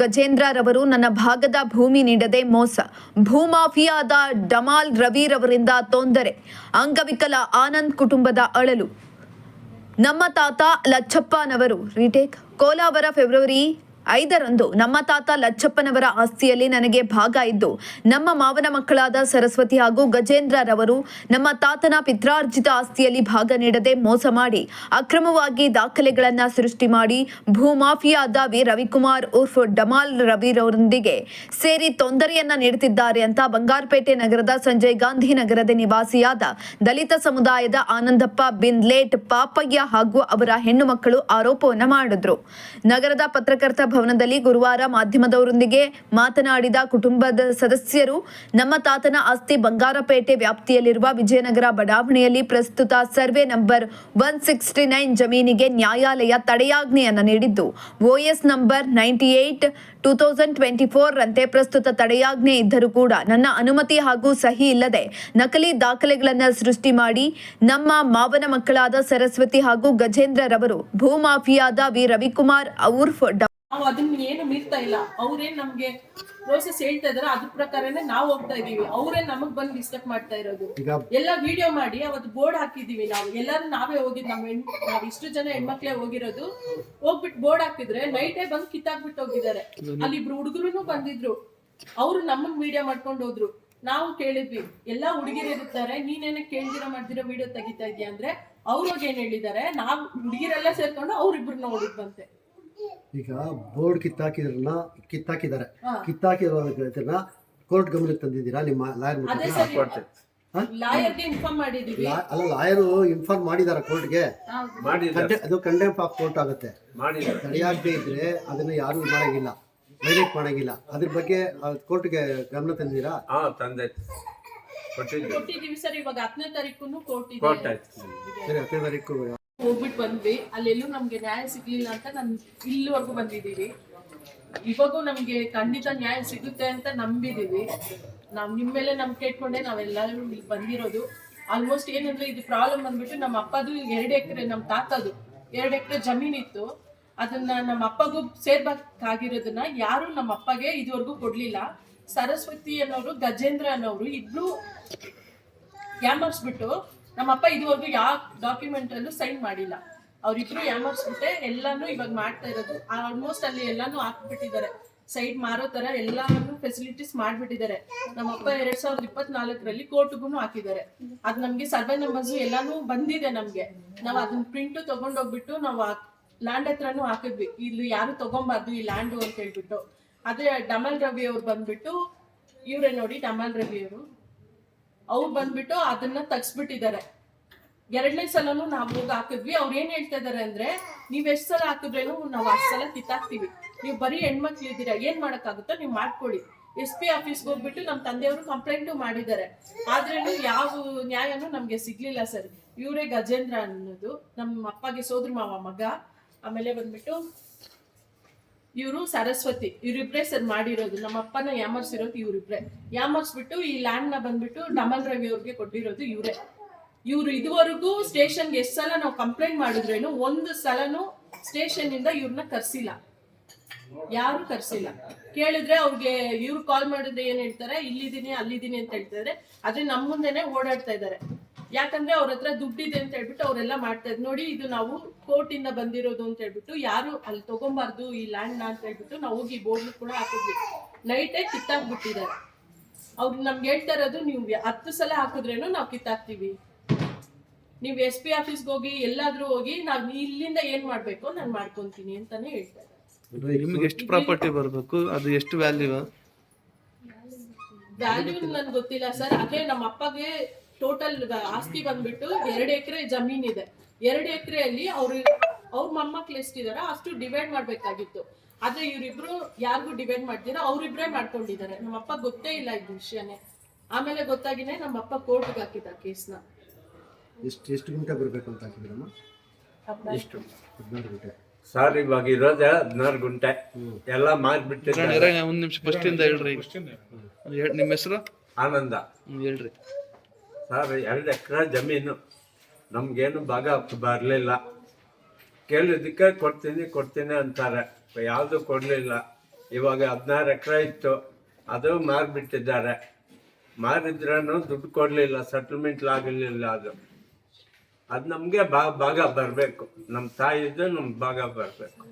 ಗಜೇಂದ್ರರವರು ನನ್ನ ಭಾಗದ ಭೂಮಿ ನೀಡದೆ ಮೋಸ. ಭೂಮಾಫಿಯಾದ ಡಮಾಲ್ ರವಿರವರಿಂದ ತೊಂದರೆ. ಅಂಗವಿಕಲ ಆನಂದ್ ಕುಟುಂಬದ ಅಳಲು. ನಮ್ಮ ತಾತ ಲಚ್ಚಪ್ಪನವರು. ರೀಟೇಕ್. ಕೋಲಾವರ, ಫೆಬ್ರವರಿ ಐದರಂದು ನಮ್ಮ ತಾತ ಲಚ್ಚಪ್ಪನವರ ಆಸ್ತಿಯಲ್ಲಿ ನನಗೆ ಭಾಗ ಇದ್ದು, ನಮ್ಮ ಮಾವನ ಮಕ್ಕಳಾದ ಸರಸ್ವತಿ ಹಾಗೂ ಗಜೇಂದ್ರರವರು ನಮ್ಮ ತಾತನ ಪಿತ್ರಾರ್ಜಿತ ಆಸ್ತಿಯಲ್ಲಿ ಭಾಗ ನೀಡದೆ ಮೋಸ ಮಾಡಿ, ಅಕ್ರಮವಾಗಿ ದಾಖಲೆಗಳನ್ನು ಸೃಷ್ಟಿ ಮಾಡಿ, ಭೂಮಾಫಿಯಾದ ವಿ. ರವಿಕುಮಾರ್ ಉರ್ಫ್ ಡಮಾಲ್ ರವಿರವರೊಂದಿಗೆ ಸೇರಿ ತೊಂದರೆಯನ್ನ ನೀಡುತ್ತಿದ್ದಾರೆ ಅಂತ ಬಂಗಾರಪೇಟೆ ನಗರದ ಸಂಜಯ್ ಗಾಂಧಿ ನಗರದ ನಿವಾಸಿಯಾದ ದಲಿತ ಸಮುದಾಯದ ಆನಂದಪ್ಪ ಬಿನ್ಲೇಟ್ ಪಾಪಯ್ಯ ಹಾಗೂ ಅವರ ಹೆಣ್ಣು ಮಕ್ಕಳು ಆರೋಪವನ್ನು ಮಾಡಿದ್ರು. ನಗರದ ಪತ್ರಕರ್ತ ಭವನದಲ್ಲಿ ಗುರುವಾರ ಮಾಧ್ಯಮದವರೊಂದಿಗೆ ಮಾತನಾಡಿದ ಕುಟುಂಬದ ಸದಸ್ಯರು, ನಮ್ಮ ತಾತನ ಆಸ್ತಿ ಬಂಗಾರಪೇಟೆ ವ್ಯಾಪ್ತಿಯಲ್ಲಿರುವ ವಿಜಯನಗರ ಬಡಾವಣೆಯಲ್ಲಿ ಪ್ರಸ್ತುತ survey number one sixty nine ಜಮೀನಿಗೆ ನ್ಯಾಯಾಲಯ ತಡೆಯಾಜ್ಞೆಯನ್ನು ನೀಡಿದ್ದು. OS number ninety eight two thousand twenty four ರಂತೆ ಪ್ರಸ್ತುತ ತಡೆಯಾಜ್ಞೆ ಇದ್ದರೂ ಕೂಡ ನನ್ನ ಅನುಮತಿ ಹಾಗೂ ಸಹಿ ಇಲ್ಲದೆ ನಕಲಿ ದಾಖಲೆಗಳನ್ನು ಸೃಷ್ಟಿ ಮಾಡಿ ನಮ್ಮ ಮಾವನ ಮಕ್ಕಳಾದ ಸರಸ್ವತಿ ಹಾಗೂ ಗಜೇಂದ್ರರವರು ಭೂಮಾಫಿಯಾದ ವಿ ರವಿಕುಮಾರ್ ಔರ್ಫ್ ಡ. ನಾವು ಅದನ್ನ ಏನು ಮೀರ್ತಾ ಇಲ್ಲ. ಅವ್ರೇನ್ ನಮ್ಗೆ ಪ್ರೋಸೆಸ್ ಹೇಳ್ತಾ ಇದಾರೆ. ಅದ್ರ ಪ್ರಕಾರನೇ ನಾವು ಹೋಗ್ತಾ ಇದೀವಿ. ಅವ್ರೇನ್ ನಮಗ್ ಬಂದು ಡಿಸ್ಟರ್ಬ್ ಮಾಡ್ತಾ ಇರೋದು. ಎಲ್ಲ ವಿಡಿಯೋ ಮಾಡಿ ಅವತ್ತು ಬೋರ್ಡ್ ಹಾಕಿದೀವಿ ನಾವು. ಎಲ್ಲರೂ ನಾವೇ ಹೋಗಿದ್ ನಮ್ಮ ಹೆಣ್ ನಾವ್ ಇಷ್ಟು ಜನ ಹೆಣ್ಮಕ್ಳೆ ಹೋಗಿರೋದು. ಹೋಗ್ಬಿಟ್ಟು ಬೋರ್ಡ್ ಹಾಕಿದ್ರೆ ನೈಟೇ ಬಂದು ಕಿತ್ತಾಕ್ಬಿಟ್ಟು ಹೋಗಿದ್ದಾರೆ. ಅಲ್ಲಿ ಇಬ್ರು ಹುಡುಗರು ಬಂದಿದ್ರು. ಅವ್ರು ನಮ್ಮನ್ ವಿಡಿಯೋ ಮಾಡ್ಕೊಂಡು ಹೋದ್ರು. ನಾವು ಕೇಳಿದ್ವಿ ಎಲ್ಲಾ ಹುಡುಗಿರು ಇರ್ತಾರೆ ನೀನೇನ ಕೇಳ್ದಿರೋ ಮಾಡ್ದಿರೋ ವಿಡಿಯೋ ತೆಗಿತಾ ಇದೀಯ? ಅಂದ್ರೆ ಅವ್ರಿಗೆ ಏನ್ ಹೇಳಿದ್ದಾರೆ ನಾವ್ ಹುಡುಗಿರೆಲ್ಲ ಸೇರ್ಕೊಂಡು ಅವ್ರಿಬ್ರು ನೋಡಿದ್ವಂತೆ ಈಗ ಬೋರ್ಡ್ ಕಿತ್ತಾಕಿದ್ರನ್ನ ಕಿತ್ತಾಕಿದ್ದಾರೆ. ಕಿತ್ತಾಕಿರೋದನ್ನ ಕೋರ್ಟ್ ಗಮನಕ್ಕೆ ತಂದಿದ್ದೀರಾ ನಿಮ್ಮ ಲಾಯರ್ ಅಲ್ಲ ಲಾಯರು ಇನ್ಫಾರ್ಮ್ ಮಾಡಿದಾರ ಕೋರ್ಟ್ಗೆ ಅದು ಕಂಡೆಂಪ್ ಆಫ್ ಕೋರ್ಟ್ ಆಗುತ್ತೆ. ತಡೆಯಾಗದೇ ಇದ್ರೆ ಅದನ್ನ ಯಾರು ಮಾಡಂಗಿಲ್ಲ. ವೈಲೇಟ್ ಮಾಡಂಗಿಲ್ಲ. ಅದ್ರ ಬಗ್ಗೆ ಕೋರ್ಟ್ಗೆ ಗಮನ ತಂದಿದ್ದೀರಾ? ಹಾ ತಂದೆ. ಕೋರ್ಟ್ ಕೋರ್ಟ್ ಆಯ್ತು. ಸರಿ ಹತ್ತನೇ ತಾರೀಕು ಹೋಗ್ಬಿಟ್ಟು ಬಂದ್ವಿ. ಅಲ್ಲೆಲ್ಲೂ ನಮ್ಗೆ ನ್ಯಾಯ ಸಿಗ್ಲಿಲ್ಲ ಅಂತ ನಾನು ಇಲ್ಲಿವರೆಗೂ ಬಂದಿದ್ದೀವಿ. ಇವಾಗೂ ನಮ್ಗೆ ಖಂಡಿತ ನ್ಯಾಯ ಸಿಗುತ್ತೆ ಅಂತ ನಂಬಿದೀವಿ ನಾವ್ ನಿಮ್ ಮೇಲೆ ನಂಬಿಕೆ ಇಟ್ಕೊಂಡೆ ನಾವೆಲ್ಲರೂ ಇಲ್ಲಿ ಬಂದಿರೋದು. ಆಲ್ಮೋಸ್ಟ್ ಏನಂದ್ರೆ ಇದು ಪ್ರಾಬ್ಲಮ್ ಬಂದ್ಬಿಟ್ಟು ನಮ್ಮ ಅಪ್ಪದು ಎರಡು ಎಕರೆ ನಮ್ಮ ತಾತದು ಎರಡು ಎಕರೆ ಜಮೀನಿತ್ತು ಅದನ್ನ ನಮ್ಮ ಅಪ್ಪಗೂ ಸೇರ್ಬೇಕಾಗಿರೋದನ್ನ ಯಾರು ನಮ್ಮ ಅಪ್ಪಗೆ ಇದುವರೆಗೂ ಕೊಡ್ಲಿಲ್ಲ. ಸರಸ್ವತಿ ಅನ್ನೋರು, ಗಜೇಂದ್ರ ಅನ್ನೋರು ಇಬ್ರು ಯಾಮರ್ಸ್ಬಿಟ್ಟು ನಮ್ಮಪ್ಪ ಇದುವರೆಗೂ ಯಾವ ಡಾಕ್ಯುಮೆಂಟ್ ಅಲ್ಲೂ ಸೈನ್ ಮಾಡಿಲ್ಲ. ಅವ್ರಿಬ್ರು ಯಾಮರ್ಸ್ಬಿಟ್ಟೆ ಎಲ್ಲಾನು ಇವಾಗ ಮಾಡ್ತಾ ಇರೋದು. ಆಲ್ಮೋಸ್ಟ್ ಅಲ್ಲಿ ಎಲ್ಲಾನು ಹಾಕ್ಬಿಟ್ಟಿದ್ದಾರೆ. ಸೈಟ್ ಮಾರೋ ತರ ಎಲ್ಲಾನು ಫೆಸಿಲಿಟೀಸ್ ಮಾಡ್ಬಿಟ್ಟಿದ್ದಾರೆ. ನಮ್ಮಪ್ಪ ಎರಡ್ ಸಾವಿರದ ಇಪ್ಪತ್ನಾಲ್ಕರಲ್ಲಿ ಕೋರ್ಟ್ಗೂ ಹಾಕಿದ್ದಾರೆ. ಅದ್ ನಮ್ಗೆ ಸರ್ವೆ ನಂಬರ್ಸ್ ಎಲ್ಲಾನು ಬಂದಿದೆ ನಮ್ಗೆ. ನಾವ್ ಅದನ್ನ ಪ್ರಿಂಟ್ ತಗೊಂಡೋಗ್ಬಿಟ್ಟು ನಾವು ಲ್ಯಾಂಡ್ ಹತ್ರನೂ ಹಾಕಿದ್ವಿ. ಇಲ್ಲಿ ಯಾರು ತಗೊಂಬಾರ್ದು ಈ ಲ್ಯಾಂಡು ಅಂತ ಹೇಳ್ಬಿಟ್ಟು. ಅದೇ ಡಮಲ್ ರವಿ ಅವ್ರು ಬಂದ್ಬಿಟ್ಟು, ಇವ್ರೆ ನೋಡಿ ಡಮಲ್ ರವಿ ಅವರು. ಅವ್ರು ಬಂದ್ಬಿಟ್ಟು ಅದನ್ನ ತಗ್ಸ್ಬಿಟ್ಟಿದ್ದಾರೆ. ಎರಡನೇ ಸಲನು ನಾವು ಹೋಗಿ ಹಾಕಿದ್ವಿ. ಅವ್ರು ಏನ್ ಹೇಳ್ತಾ ಇದಾರೆ ಅಂದ್ರೆ, ನೀವ್ ಎಷ್ಟ್ ಸಲ ಹಾಕಿದ್ರೇನು ನಾವು ಅಷ್ಟ್ ಸಲ ಕಿತ್ತಾಕ್ತಿವಿ ನೀವು ಬರೀ ಹೆಣ್ಮಕ್ಳು ಇದ್ದೀರಾ ಏನ್ ಮಾಡಕ್ಕಾಗುತ್ತೋ ನೀವು ಮಾಡ್ಕೊಳ್ಳಿ. ಎಸ್ ಪಿ ಆಫೀಸ್ಗೆ ಹೋಗ್ಬಿಟ್ಟು ನಮ್ಮ ತಂದೆಯವರು ಕಂಪ್ಲೇಂಟು ಮಾಡಿದ್ದಾರೆ. ಆದ್ರೂ ಯಾವ ನ್ಯಾಯನೂ ನಮಗೆ ಸಿಗ್ಲಿಲ್ಲ ಸರ್. ಇವರೇ ಗಜೇಂದ್ರ ಅನ್ನೋದು. ನಮ್ಮ ಅಪ್ಪಗೆ ಸೋದ್ರ ಮಾವ ಮಗ. ಆಮೇಲೆ ಬಂದ್ಬಿಟ್ಟು ಇವರು ಸರಸ್ವತಿ ಇವರಿಬ್ರೆ ಸರ್ ಮಾಡಿರೋದು. ನಮ್ಮ ಅಪ್ಪನ ಯಾಮರ್ಸಿರೋದು ಇವರಿಬ್ರೆ ಯಾಮರ್ಸ್ಬಿಟ್ಟು ಈ ಲ್ಯಾಂಡ್ನ ಬಂದ್ಬಿಟ್ಟು ಡಮಲ್ ರವಿ ಅವ್ರಿಗೆ ಕೊಟ್ಟಿರೋದು ಇವರೇ. ಇವ್ರು ಇದುವರೆಗೂ ಸ್ಟೇಷನ್ಗೆ ಎಷ್ಟು ಸಲ ನಾವು ಕಂಪ್ಲೇಂಟ್ ಮಾಡಿದ್ರೇನು ಒಂದು ಸಲನು ಸ್ಟೇಷನ್ ಇಂದ ಇವ್ರನ್ನ ಕರ್ಸಿಲ್ಲ. ಯಾರು ಕರ್ಸಿಲ್ಲ. ಕೇಳಿದ್ರೆ ಅವ್ರಿಗೆ ಇವ್ರು ಕಾಲ್ ಮಾಡಿದ್ರೆ ಏನ್ ಹೇಳ್ತಾರೆ? ಇಲ್ಲಿದ್ದೀನಿ, ಅಲ್ಲಿದ್ದೀನಿ ಅಂತ ಹೇಳ್ತಾರೆ ಆದ್ರೆ ನಮ್ಮ ಮುಂದೆನೆ ಓಡಾಡ್ತಾ ಇದ್ದಾರೆ ಯಾಕಂದ್ರೆ ಅವ್ರ ಹತ್ರ ದುಡ್ಡಿದೆ ಅಂತ ಹೇಳ್ಬಿಟ್ಟು ಅವರೆಲ್ಲ ಮಾಡ್ತಾ ಇದ್ರು ನೋಡಿ ಇದು ನಾವು ಕೋರ್ಟ್ ಇಂದ ಬಂದಿರೋದು ಅಂತ ಹೇಳ್ಬಿಟ್ಟು ಯಾರು ಅಲ್ಲಿ ತಗೊಂಬಾರ್ದು ಈ ಲ್ಯಾಂಡ್ನ ಅಂತ ಹೇಳ್ಬಿಟ್ಟು ನಾವು ಹೋಗಿ ಬೋರ್ಡ್ ಕೂಡ ಹಾಕಿದ್ವಿ. ನೈಟೇ ಕಿತ್ತಾಕ್ಬಿಟ್ಟಿದ್ದಾರೆ. ಅವ್ರು ನಮ್ಗೆ ಹೇಳ್ತಾ ಇರೋದು ನೀವು ಹತ್ತು ಸಲ ಹಾಕಿದ್ರೇನು ನಾವು ಕಿತ್ತಾಕ್ತಿವಿ. ನೀವು ಎಸ್ ಪಿ ಆಫೀಸ್ಗೆ ಹೋಗಿ ಎಲ್ಲಾದ್ರೂ ಹೋಗಿ ನಾವ್ ಇಲ್ಲಿಂದ ಏನ್ ಮಾಡ್ಬೇಕು ನಾನು ಮಾಡ್ಕೊಂತೀನಿ ಅಂತಾನೆ ಹೇಳ್ತಾರೆ ನಿಮ್ಗೆ ಎಷ್ಟು ಪ್ರಾಪರ್ಟಿ ಬರಬೇಕು? ಅದು ಎಷ್ಟು ವ್ಯಾಲ್ಯೂ ವ್ಯಾಲ್ಯೂ ನನ್ಗೆ ಗೊತ್ತಿಲ್ಲ ಸರ್. ಅದೇ ನಮ್ಮ ಅಪ್ಪಗೆ ಟೋಟಲ್ ಆಸ್ತಿ ಬಂದ್ಬಿಟ್ಟು ಎರಡು ಎಕರೆ ಜಮೀನ್ ಇದೆ. ಎರಡು ಎಕರೆಯಲ್ಲಿ ಅವ್ರ ಅವ್ರ ಮೊಮ್ಮಕ್ಳು ಎಷ್ಟಿದಾರೋ ಅಷ್ಟು ಡಿವೈಡ್ ಮಾಡ್ಬೇಕಾಗಿತ್ತು. ಆದ್ರೆ ಇವ್ರಿಬ್ರು ಯಾರಿಗೂ ಡಿವೈಡ್ ಮಾಡ್ತೀರಾ ಅವ್ರಿಬ್ರೇ ಮಾಡ್ಕೊಂಡಿದ್ದಾರೆ. ನಮ್ಮ ಅಪ್ಪ ಗೊತ್ತೇ ಇಲ್ಲ ಈ ವಿಷಯನೇ. ಆಮೇಲೆ ಗೊತ್ತಾಗಿನೇ ನಮ್ಮ ಅಪ್ಪ ಕೋರ್ಟ್ಗೆ ಹಾಕಿದ ಕೇಸ್ನ. ಎಷ್ಟು ಎಷ್ಟು ಗಂಟೆ ಬರಬೇಕು ಅಂತ ಹಾಕಿದ್ರಮ್ಮ? ಎಷ್ಟು? ಹದಿನಾರು ಗುಂಟೆ. ಸರ್ ಇವಾಗ ಇರೋದೇ ಹದಿನಾರು ಗುಂಟೆ. ಎಲ್ಲ ಮಾರ್ಬಿಟ್ಟಿದ್ದಾರೆ. ಒಂದ್ ನಿಮಿಷ ಫಸ್ಟ್ ಇಂದ ಹೇಳ್ರಿ. ಹೇಳ್- ನಿಮ್ಮ ಹೆಸರು? ಆನಂದ. ಹ್ಮ್, ಹೇಳ್ರಿ. ಸರ್, ಎರಡು ಎಕರೆ ಜಮೀನು. ನಮಗೇನು ಭಾಗ ಬರಲಿಲ್ಲ. ಕೇಳಿದ್ದಕ್ಕೆ ಕೊಡ್ತೀನಿ ಕೊಡ್ತೀನಿ ಅಂತಾರೆ. ಯಾವುದು ಕೊಡಲಿಲ್ಲ. ಇವಾಗ ಹದಿನಾರು ಎಕರೆ ಇತ್ತು. ಅದು ಮಾರಿಬಿಟ್ಟಿದ್ದಾರೆ. ಮಾರಿದ್ರೂ ದುಡ್ಡು ಕೊಡಲಿಲ್ಲ ಸೆಟಲ್ಮೆಂಟ್ ಆಗಲಿಲ್ಲ ಅದು. ಅದು ನಮಗೆ ಭಾಗ ಬರಬೇಕು. ನಮ್ಮ ತಾಯಿದ್ದು ನಮ್ಗೆ ಭಾಗ ಬರಬೇಕು.